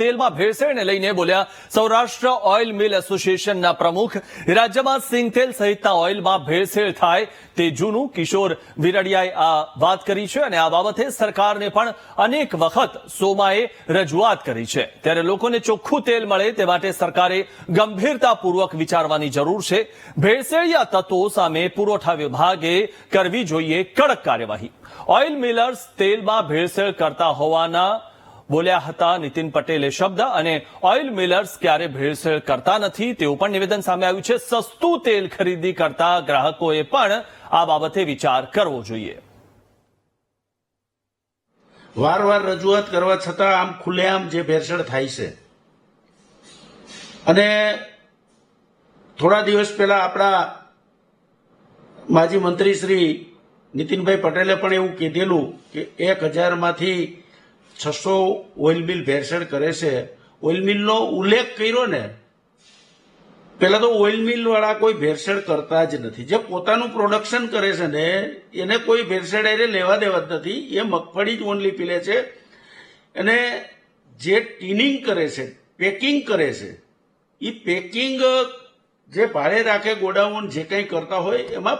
તેલમાં ભેળસેળને લઈને બોલ્યા સૌરાષ્ટ્ર ઓઇલ મિલ એસોસિએશનના પ્રમુખ. રાજ્યમાં સિંગતેલ સહિતના ઓઇલમાં ભેળસેળ થાય તે જૂનું કિશોર વિરડિયાએ આ વાત કરી છે અને આ બાબતે સરકારને પણ અનેક વખત સોમાએ રજૂઆત કરી છે. ત્યારે લોકોને ચોખ્ખું તેલ મળે તે માટે સરકારે ગંભીરતાપૂર્વક વિચારવાની જરૂર છે. ભેળસેળિયા તત્વો સામે પુરવઠા વિભાગે કરવી જોઈએ કડક કાર્યવાહી. ઓઇલ મિલર્સ તેલમાં ભેળસેળ કરતા હોવાના બોલ્યા હતા નીતિન પટેલે શબ્દ અને ઓઇલ મિલર્સ ક્યારે ભેળસેળ કરતા નથી તેવું પણ નિવેદન સામે આવ્યું છે. સસ્તું તેલ ખરીદી કરતા ગ્રાહકોએ પણ આ બાબતે વિચાર કરવો જોઈએ. વારવાર રજૂઆત કરવા છતાં આમ ખુલ્લેઆમ જે ભેળસેળ થાય છે. અને થોડા દિવસ પહેલા આપણા માજી મંત્રી શ્રી નીતિનભાઈ પટેલે પણ એવું કીધેલું કે એક હજારમાંથી છસો ઓઇલ મિલ ભેળસેળ કરે છે. ઓઇલ મિલનો ઉલ્લેખ કર્યો ને પેલા તો ઓઇલ મિલ વાળા કોઈ ભેળસેળ કરતા જ નથી. જે પોતાનું પ્રોડક્શન કરે છે ને, એને કોઈ ભેળસેળ એને લેવા દેવા જ નથી. એ મગફળી જ ઓનલી પીલે છે. અને જે ટીનિંગ કરે છે, પેકિંગ કરે છે એ પેકિંગ જે ભાડે રાખે ગોડાઉન જે કંઈ કરતા હોય, એમાં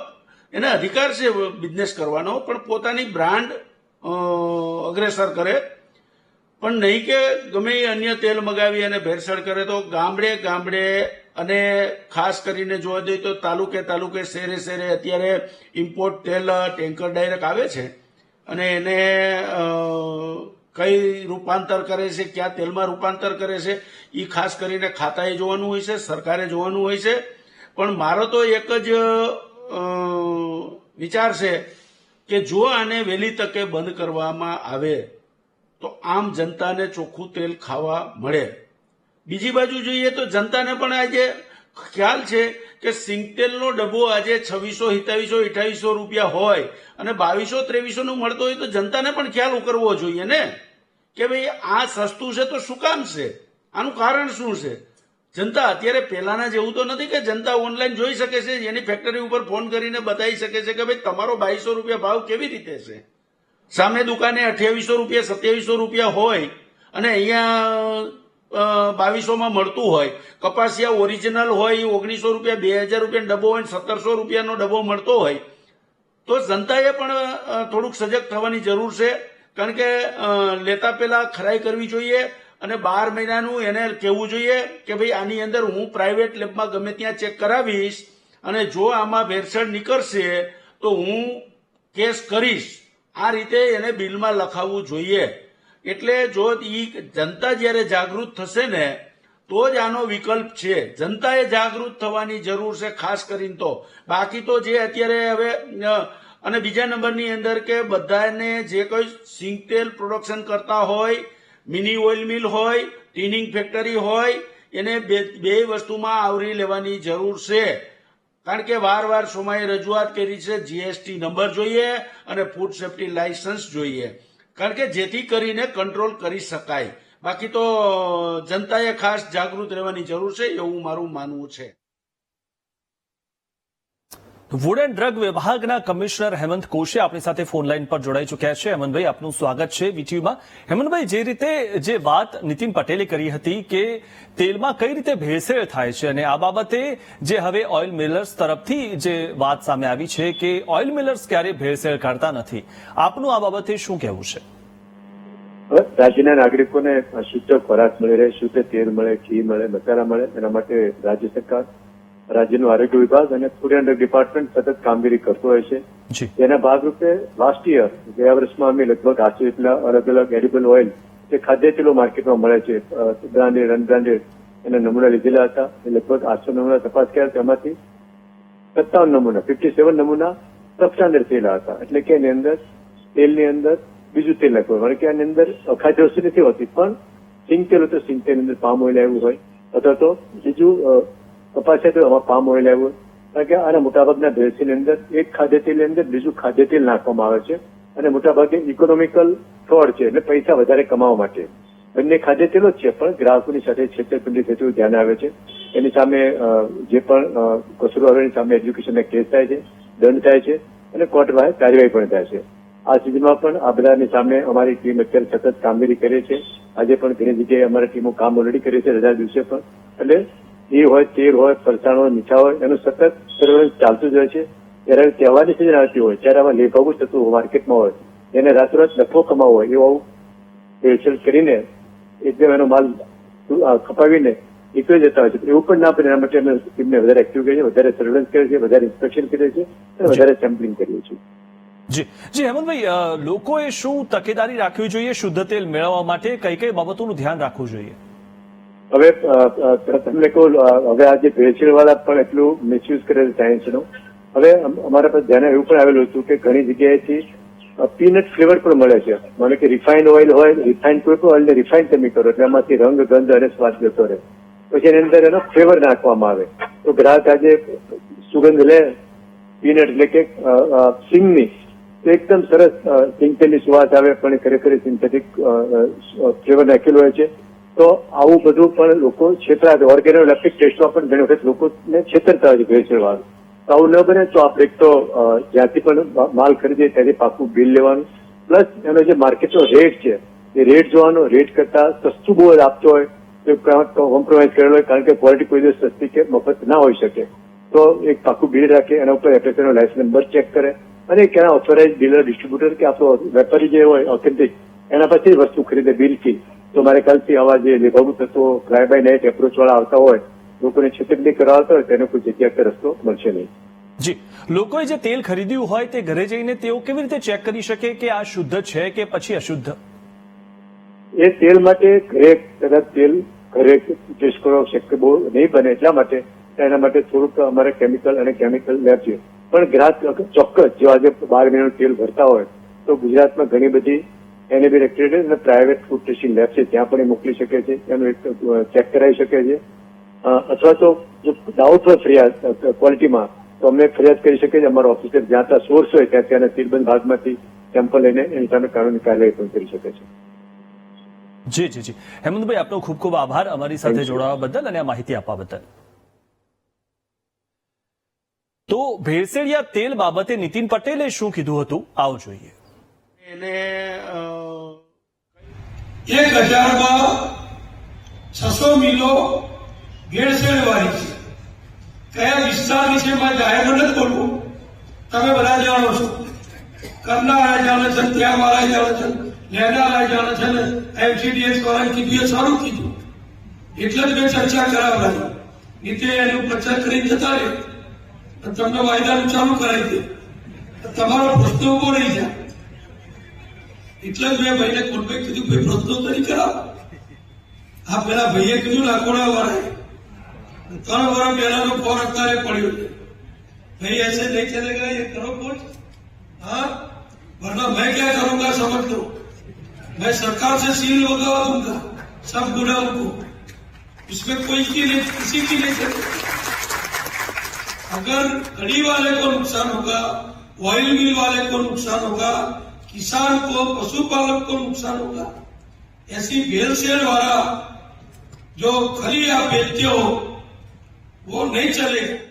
એને અધિકાર છે બિઝનેસ કરવાનો. પણ પોતાની બ્રાન્ડ અગ્રેસર કરે. પણ નહીં કે ગમે અન્ય તેલ મગાવી અને ભેળસેળ કરે તો ગામડે ગામડે અને ખાસ કરીને જોવા જઈએ તો તાલુકે તાલુકે શેરે શેરે અત્યારે ઇમ્પોર્ટ તેલ, ટેન્કર ડાયરેક્ટ આવે છે. અને એને કઈ રૂપાંતર કરે છે, કયા તેલમાં રૂપાંતર કરે છે એ ખાસ કરીને ખાતાએ જોવાનું હોય છે, સરકારે જોવાનું હોય છે. પણ મારો તો એક જ વિચાર છે કે જો આને વહેલી તકે બંધ કરવામાં આવે તો આમ જનતાને ચોખ્ખું તેલ ખાવા મળે. બીજી બાજુ જોઈએ તો જનતાને પણ આજે ખ્યાલ છે કે સિંગતેલનો ડબ્બો આજે છવ્વીસો સિત્તાવીસો અઠાવીસો રૂપિયા હોય અને બાવીસો, ત્રેવીસોનું મળતો હોય તો જનતાને પણ ખ્યાલ ઉકરવો જોઈએ ને? કે ભાઈ આ સસ્તું છે તો શું કામ છે? આનું કારણ શું છે? જનતા અત્યારે પહેલાના જેવું તો નથી કે જનતા ઓનલાઈન જોઈ શકે છે, એની ફેક્ટરી ઉપર ફોન કરીને બતાવી શકે છે કે ભાઈ તમારો બાવીસો રૂપિયા ભાવ કેવી રીતે છે? સામે દુકાને અઠ્યાવીસો રૂપિયા, સત્યાવીસો રૂપિયા હોય અને અહીંયા બાવીસોમાં મળતું હોય. કપાસિયા ઓરિજિનલ હોય ઓગણીસો રૂપિયા, બે હજાર રૂપિયા ડબ્બો હોય સત્તરસો રૂપિયાનો ડબ્બો મળતો હોય. તો જનતાએ પણ થોડુંક સજગ થવાની જરૂર છે. કારણ કે લેતા પહેલા ખરાઈ કરવી જોઈએ અને બાર મહિનાનું એને કહેવું જોઈએ કે ભાઈ આની અંદર હું પ્રાઇવેટ લેબમાં ગમે ત્યાં ચેક કરાવીશ અને જો આમાં ભેરસેળ નીકળશે તો હું કેસ કરીશ. આ રીતે એને બિલમાં લખાવવું જોઈએ. એટલે જો ઈ જનતા જ્યારે જાગૃત થશે ને, તો જ આનો વિકલ્પ છે. જનતાએ જાગૃત થવાની જરૂર છે ખાસ કરીને તો. બાકી તો જે અત્યારે હવે અને બીજા નંબરની અંદર કે બધાને જે કોઈ સિંગતેલ પ્રોડક્શન કરતા હોય, મિની ઓઇલ મિલ હોય, ટીનિંગ ફેક્ટરી હોય, એને બે વસ્તુમાં આવરી લેવાની જરૂર છે. કારણ કે વાર વાર સોમાએ રજૂઆત કરી છે જીએસટી નંબર જોઈએ અને ફૂડ સેફ્ટી લાયસન્સ જોઈએ. કારણ કે જેથી કરીને કંટ્રોલ કરી શકાય. બાકી તો જનતાએ ખાસ જાગૃત રહેવાની જરૂર છે એવું મારું માનવું છે. વુડ ડ્રગ વિભાગના કમિશનર હેમંત કોશે આપણી સાથે ફોન લાઈન પર જોડાઈ ચૂક્યા છે. હેમંતભાઈ, આપનું સ્વાગત છે વીટીયુમાં. હેમંતભાઈ, જે રીતે જે વાત નીતિન પટેલે કરી હતી કે તેલમાં કઈ રીતે ભેળસેળ થાય છે અને આ બાબતે જે હવે ઓઇલ મિલર્સ તરફથી જે વાત સામે આવી છે કે ઓઇલ મિલર્સ ક્યારે ભેળસેળ કરતા નથી. આપનું આ બાબતે શું કહેવું છે? રાજ્યના નાગરિકોને શુદ્ધ ખોરાક મળી રહે, શુદ્ધ તેલ મળે, ઘી મળે, મસાલા મળે, એના માટે રાજ્ય સરકાર રાજ્યનું આરોગ્ય વિભાગ અને ફૂડ એન્ડ ડિપાર્ટમેન્ટ સતત કામગીરી કરતો હોય છે. તેના ભાગરૂપે લાસ્ટ યર ગયા વર્ષમાં અમે લગભગ આઠસો જેટલા અલગ અલગ એડિબલ ઓઇલ જે ખાદ્ય તેલો માર્કેટમાં મળે છે બ્રાન્ડેડ અનબ્રાન્ડેડ એના નમૂના લીધેલા હતા. એ લગભગ આઠસો નમૂના તપાસ કર્યા તેમાંથી સત્તાવન નમૂના ફિફ્ટી સેવન નમૂના સબસ્ટાન્ડર્ડ થયેલા હતા. એટલે કે એની અંદર તેલની અંદર બીજું તેલ નાખવું કારણ કે આની અંદર અખાદ્ય વસ્તુ નથી હોતી પણ સિંગ તેલ હોય તો સિંગ તેલની અંદર પામ ઓઇલ આવ્યું હોય. અથવા તો બીજું અ, કપાસ છે તો એમાં પામ ઓઇલ આવ્યું કારણ કે આના મોટાભાગના ભેળસીની અંદર એક ખાદ્ય તેલની અંદર બીજું ખાદ્ય તેલ નાખવામાં આવે છે. અને મોટાભાગે ઇકોનોમિકલ ફ્રોડ છે એટલે પૈસા વધારે કમાવા માટે. બંને ખાદ્ય તેલો જ છે પણ ગ્રાહકોની સાથે છેતરપિંડી થતું ધ્યાન આવે છે. એની સામે જે પણ કસુરવારોની સામે એજ્યુકેશનના કેસ થાય છે દંડ થાય છે અને કોર્ટ કાર્યવાહી પણ થાય છે. આ સિઝનમાં પણ આ બધાની સામે અમારી ટીમ અત્યારે સતત કામગીરી કરે છે. આજે પણ ઘણી જગ્યાએ અમારી ટીમો કામ ઓલરેડી કરી છે રજા દિવસે પણ. એટલે એ હોય તેર હોય ફરસાણ હોય મીઠા હોય એનું સતત સર્વેલન્સ ચાલતું જ હોય છે. ત્યારે તહેવારની સિઝન આવતી હોય ત્યારે આમાં લેભાગું થતું હોય માર્કેટમાં હોય એને રાતોરાત નફો કમાવો હોય એવું ભેળસેળ કરીને એકદમ એનો માલ કપાવીને ખપાવીને નીકળી જતા હોય છે. એવું પણ ના પડે એના માટે અમે ટીમને વધારે એક્ટિવ કરીએ છે વધારે સર્વેલન્સ કરીએ છીએ વધારે ઇન્સ્પેક્શન કરીએ છીએ અને વધારે સેમ્પલિંગ કરીએ છીએ. જી. જી હેમંતભાઈ લોકોએ શું તકેદારી રાખવી જોઈએ શુદ્ધ તેલ મેળવવા માટે? કઈ કઈ બાબતોનું ધ્યાન રાખવું જોઈએ? હવે તમને કહું હવે આજે ભેળસેળ વાળા પણ એટલું મિસયુઝ કરેલ સાયન્સનું હવે અમારા પાસે ધ્યાન એવું પણ આવેલું હતું કે ઘણી જગ્યાએથી પીનટ ફ્લેવર પણ મળે છે. મને કે રિફાઇન્ડ ઓઇલ હોય રિફાઇન્ડ કોઈ પણ ઓઇલને રિફાઇન તમે કરો એટલે એમાંથી રંગ, ગંધ અને સ્વાદ જતો રહે. પછી એની અંદર એનો ફ્લેવર નાખવામાં આવે. તો ગ્રાહક આજે સુગંધ લે પીનટ એટલે કે સિંગની. તો એકદમ સરસ સિંગતેલની સિંગ સુવાસ આવે, પણ ખરેખર સિન્થેટિક ફ્લેવર નાખેલું હોય છે. તો આવું બધું પણ લોકો છેતરા ઓર્ગેનોલેપ્ટિક ટેસ્ટમાં પણ ઘણી વખત લોકોને છેતરતા હોય છે તો આવું ન બને તો આપણે એક તો જ્યાંથી પણ માલ ખરીદીએ ત્યાંથી પાકું બિલ લેવાનું. પ્લસ એનો જે માર્કેટનો રેટ છે, એ રેટ જોવાનો રેટ કરતા સસ્તું બહુ જ આપતો હોય. તો કોમ્પ્રોમાઇઝ કરેલો હોય, કારણ કે ક્વોલિટી કોઈ દિવસ સસ્તી કે મફત ના હોઈ શકે. તો એક પાકું બિલ રાખે, એના ઉપર એપ્લિકેશનનો લાઇસન્સ નંબર ચેક કરે અને એના ઓથોરાઇઝ ડીલર ડિસ્ટ્રીબ્યુટર કે આપણો વેપારી જે હોય ઓથેન્ટિક એના પછી વસ્તુ ખરીદે બિલથી. તો મારે કાલથી આવા જે લેભાગુ થતો ફ્લાય બાય નાઇટ એપ્રોચ વાળા આવતા હોય લોકોને છેતરપિંડી કરાવતા હોય તેને કોઈ જગ્યા રસ્તો મળશે નહીં. જી. લોકોએ જે તેલ ખરીદ્યું હોય તે ઘરે જઈને તેઓ કેવી રીતે ચેક કરી શકે કે આ શુદ્ધ છે કે પછી અશુદ્ધ? એ તેલ માટે ઘરે કદાચ તેલ ઘરે ટેસ્ટ કરવા શક્ય બહુ નહીં બને એટલા માટે એના માટે થોડુંક અમારે કેમિકલ અને કેમિકલ લેબ છે પણ ગ્રાહક ચોક્કસ જો આજે બાર મહિનાનું તેલ ભરતા હોય તો ગુજરાતમાં ઘણી બધી એનએબી રેક્ટેડ અને પ્રાઇવેટ ફૂડ ટેસ્ટિંગ લેબ છે ત્યાં પણ એ મોકલી શકે છે એનું એક ચેક કરાવી શકે છે. અથવા તો જો ડાઉટ હોય ફરિયાદ ક્વોલિટીમાં તો અમને ફરિયાદ કરી શકે છે અમારો ઓફિસર જ્યાં ત્યાં સોર્સ હોય ત્યાં ત્યાંના સીલબંધ ભાગમાંથી સેમ્પલ લઈને એની સામે કાનૂની કાર્યવાહી પણ કરી શકે છે. જી જી જી. હેમંતભાઈ આપનો ખૂબ ખૂબ આભાર અમારી સાથે જોડાવા બદલ અને આ માહિતી આપવા બદલ. તો ભેળસેળિયા તેલ બાબતે નીતિન પટેલે શું કીધું હતું? આવો જોઈએ. એને એક હજારમાં છસો મિલો ભેળસેળ વાળી છે. કયા વિસ્તારની છે મારે જાહેર નથી બોલવું. તમે બધા જાણો છો. કરનારા જાણે છે ત્યાં વાળા જાણે છે, લેનારા જાણે છે ને, એમસીડીએસ વાળા કીધું સારું કીધું. એટલે જ મેં ચર્ચા કરાવવાની નીતિ એનું પ્રચાર કરી જતા રહે. તમને વાયદાનું ચાલુ કરાવી દે. તમારો પ્રશ્ન ઊભો રહી જાય. એટલે જ મેં ભાઈને કોન્ટેક્ટ કીધું ભાઈ પ્રશ્નોત્તરી કરાવો આ પેલા ભાઈએ કીધું લાકોડા વાળાએ ત્રણ વર્ષ પહેલાનો ફોન અત્યારે પડ્યો છે ભાઈ ऐसे नहीं चलेगा ये करो कुछ हाँ वरना मैं क्या करूंगा समझ लो मैं सरकार से सील लगवा दूंगा सब गुनाहों को इसमें कोई की नहीं किसी की नहीं चलेगी अगर कड़ी वाले को नुकसान होगा ऑयल मिल वाले को नुकसान होगा किसान को पशुपालक को नुकसान होगा ऐसी भेलसेल वाला जो खरी आप बेचते हो वो नहीं चलेगा